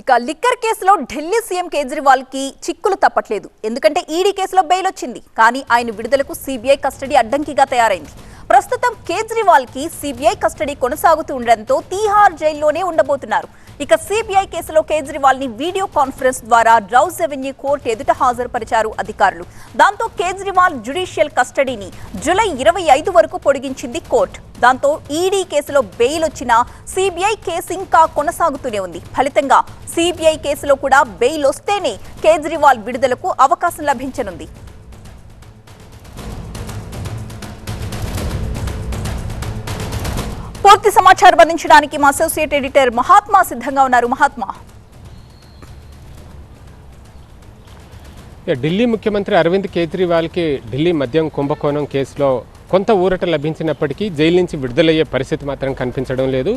ఇక లిక్కర్ కేసులో ఢిల్లీ సీఎం కేజ్రీవాల్కి చిక్కులు తప్పట్లేదు. ఎందుకంటే ఈడీ కేసులో బెయిల్ వచ్చింది. కానీ ఆయన విడుదలకు సిబిఐ కస్టడీ అడ్డంకిగా తయారైంది. ప్రస్తుతం కేజ్రీవాల్కి సిబిఐ కస్టడీ కొనసాగుతూ ఉండడంతో తీహార్ జైల్లోనే ఉండబోతున్నారు. ఇక సిబిఐ కేసులో కేజ్రీవాల్ని వీడియో కాన్ఫరెన్స్ ద్వారా రౌజ్ రెవెన్యూ కోర్టు ఎదుట హాజరుపరిచారు అధికారులు. దాంతో కేజ్రీవాల్ జ్యుడిషియల్ కస్టడీని జూలై ఇరవై ఐదు వరకు పొడిగించింది కోర్టు. దాంతో ఈడీ కేసులో బెయిల్ వచ్చినా సిబిఐ కేసు ఇంకా కొనసాగుతూనే ఉంది. ఫలితంగా సిబిఐ కేసులో కూడా బెయిల్ వస్తేనే కేజ్రీవాల్ విడుదలకు అవకాశం లభించనుంది. పూర్తి సమాచారం అందించడానికి మా అసోసియేట్ ఎడిటర్ మహాత్మా సిద్ధంగా ఉన్నారు. మహాత్మా. ఢిల్లీ ముఖ్యమంత్రి అరవింద్ కేజ్రీవాల్కి ఢిల్లీ మద్యం కుంభకోణం కేసులో కొంత ఊరట లభించినప్పటికీ జైలు నుంచి విడుదలయ్యే పరిస్థితి మాత్రం కనిపించడం లేదు.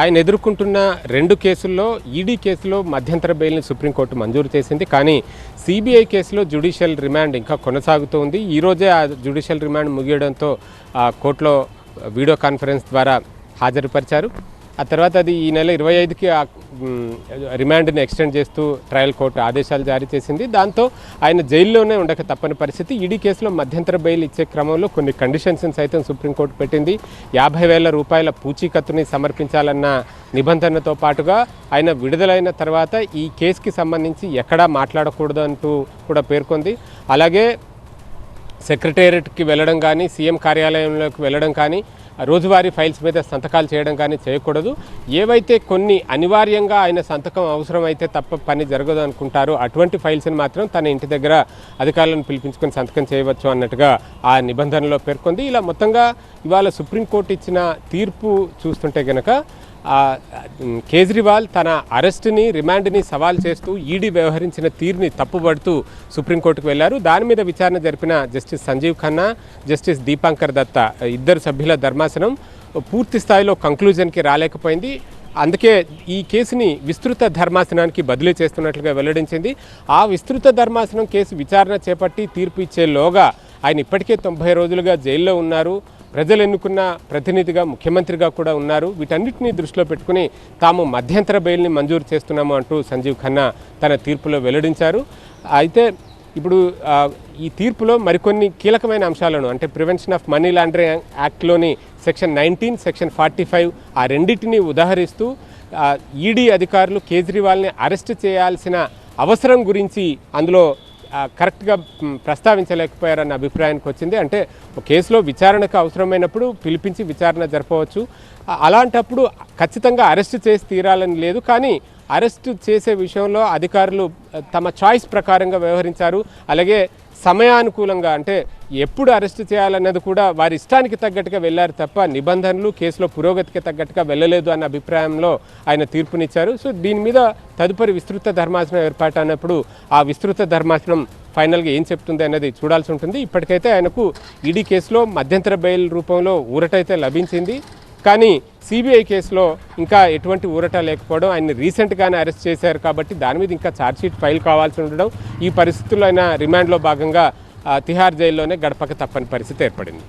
ఆయన ఎదుర్కొంటున్న రెండు కేసుల్లో ఈడీ కేసులో మధ్యంతర బెయిల్ని సుప్రీంకోర్టు మంజూరు చేసింది. కానీ సిబిఐ కేసులో జ్యుడిషియల్ రిమాండ్ ఇంకా కొనసాగుతోంది. ఈరోజే ఆ జ్యుడిషియల్ రిమాండ్ ముగియడంతో ఆ కోర్టులో వీడియో కాన్ఫరెన్స్ ద్వారా హాజరుపరిచారు. ఆ తర్వాత అది ఈ నెల ఇరవై ఐదుకి ఆ రిమాండ్ని ఎక్స్టెండ్ చేస్తూ ట్రయల్ కోర్టు ఆదేశాలు జారీ చేసింది. దాంతో ఆయన జైల్లోనే ఉండక తప్పని పరిస్థితి. ఈడీ కేసులో మధ్యంతర బెయిల్ ఇచ్చే క్రమంలో కొన్ని కండిషన్స్ సైతం సుప్రీంకోర్టు పెట్టింది. యాభై వేల రూపాయల పూచీకత్తుని సమర్పించాలన్న నిబంధనతో పాటుగా ఆయన విడుదలైన తర్వాత ఈ కేసుకి సంబంధించి ఎక్కడా మాట్లాడకూడదు అంటూ కూడా పేర్కొంది. అలాగే సెక్రటేరియట్కి వెళ్ళడం కానీ సీఎం కార్యాలయంలోకి వెళ్ళడం కానీ రోజువారీ ఫైల్స్ మీద సంతకాలు చేయడం కానీ చేయకూడదు. ఏవైతే కొన్ని అనివార్యంగా ఆయన సంతకం అవసరమైతే తప్ప పని జరగదు అనుకుంటారో అటువంటి ఫైల్స్ని మాత్రం తన ఇంటి దగ్గర అధికారులను పిలిపించుకొని సంతకం చేయవచ్చు అన్నట్టుగా ఆ నిబంధనలో పేర్కొంది. ఇలా మొత్తంగా ఇవాళ సుప్రీంకోర్టు ఇచ్చిన తీర్పు చూస్తుంటే కనుక కేజ్రీవాల్ తన అరెస్టుని రిమాండ్ని సవాల్ చేస్తూ ఈడీ వ్యవహరించిన తీరుని తప్పుబడుతూ సుప్రీంకోర్టుకు వెళ్ళారు. దాని మీద విచారణ జరిపిన జస్టిస్ సంజీవ్ ఖన్నా జస్టిస్ దీపాంకర్ దత్తా ఇద్దరు సభ్యుల ధర్మాసనం పూర్తి స్థాయిలో కంక్లూజన్కి రాలేకపోయింది. అందుకే ఈ కేసుని విస్తృత ధర్మాసనానికి బదిలీ చేస్తున్నట్లుగా వెల్లడించింది. ఆ విస్తృత ధర్మాసనం కేసు విచారణ చేపట్టి తీర్పు ఇచ్చేలోగా ఆయన ఇప్పటికే తొంభై రోజులుగా జైల్లో ఉన్నారు. ప్రజలు ఎన్నుకున్న ప్రతినిధిగా ముఖ్యమంత్రిగా కూడా ఉన్నారు. వీటన్నిటిని దృష్టిలో పెట్టుకుని తాము మధ్యంతర బెయిల్ని మంజూరు చేస్తున్నాము అంటూ సంజీవ్ ఖన్నా తన తీర్పులో వెల్లడించారు. అయితే ఇప్పుడు ఈ తీర్పులో మరికొన్ని కీలకమైన అంశాలను అంటే prevention of money laundering యాక్ట్లోని section nineteen section forty five ఆ రెండింటిని ఉదాహరిస్తూ ఈడీ అధికారులు కేజ్రీవాల్ని అరెస్ట్ చేయాల్సిన అవసరం గురించి అందులో కరెక్ట్గా ప్రస్తావించలేకపోయారన్న అభిప్రాయానికి వచ్చింది. అంటే కేసులో విచారణకు అవసరమైనప్పుడు పిలిపించి విచారణ జరపవచ్చు. అలాంటప్పుడు ఖచ్చితంగా అరెస్ట్ చేసి తీరాలని లేదు. కానీ అరెస్ట్ చేసే విషయంలో అధికారులు తమ చాయిస్ ప్రకారంగా వ్యవహరించారు. అలాగే సమయానుకూలంగా అంటే ఎప్పుడు అరెస్ట్ చేయాలన్నది కూడా వారి ఇష్టానికి తగ్గట్టుగా వెళ్ళారు తప్ప నిబంధనలు కేసులో పురోగతికి తగ్గట్టుగా వెళ్ళలేదు అన్న అభిప్రాయంలో ఆయన తీర్పునిచ్చారు. సో దీని మీద తదుపరి విస్తృత ధర్మాసనం ఏర్పాటు అన్నప్పుడు ఆ విస్తృత ధర్మాసనం ఫైనల్గా ఏం చెప్తుంది అనేది చూడాల్సి ఉంటుంది. ఇప్పటికైతే ఆయనకు ఈడీ కేసులో మధ్యంతర బెయిల్ రూపంలో ఊరటైతే లభించింది. కానీ సిబిఐ కేసులో ఇంకా ఎటువంటి ఊరట లేకపోవడం ఆయన్ని రీసెంట్గానే అరెస్ట్ చేశారు కాబట్టి దాని మీద ఇంకా ఛార్జ్షీట్ ఫైల్ కావాల్సి ఉండడం ఈ పరిస్థితుల్లో ఆయన రిమాండ్లో భాగంగా ఆ, తిహార్ జైల్లోనే గడపక తప్పని పరిస్థితి ఏర్పడింది.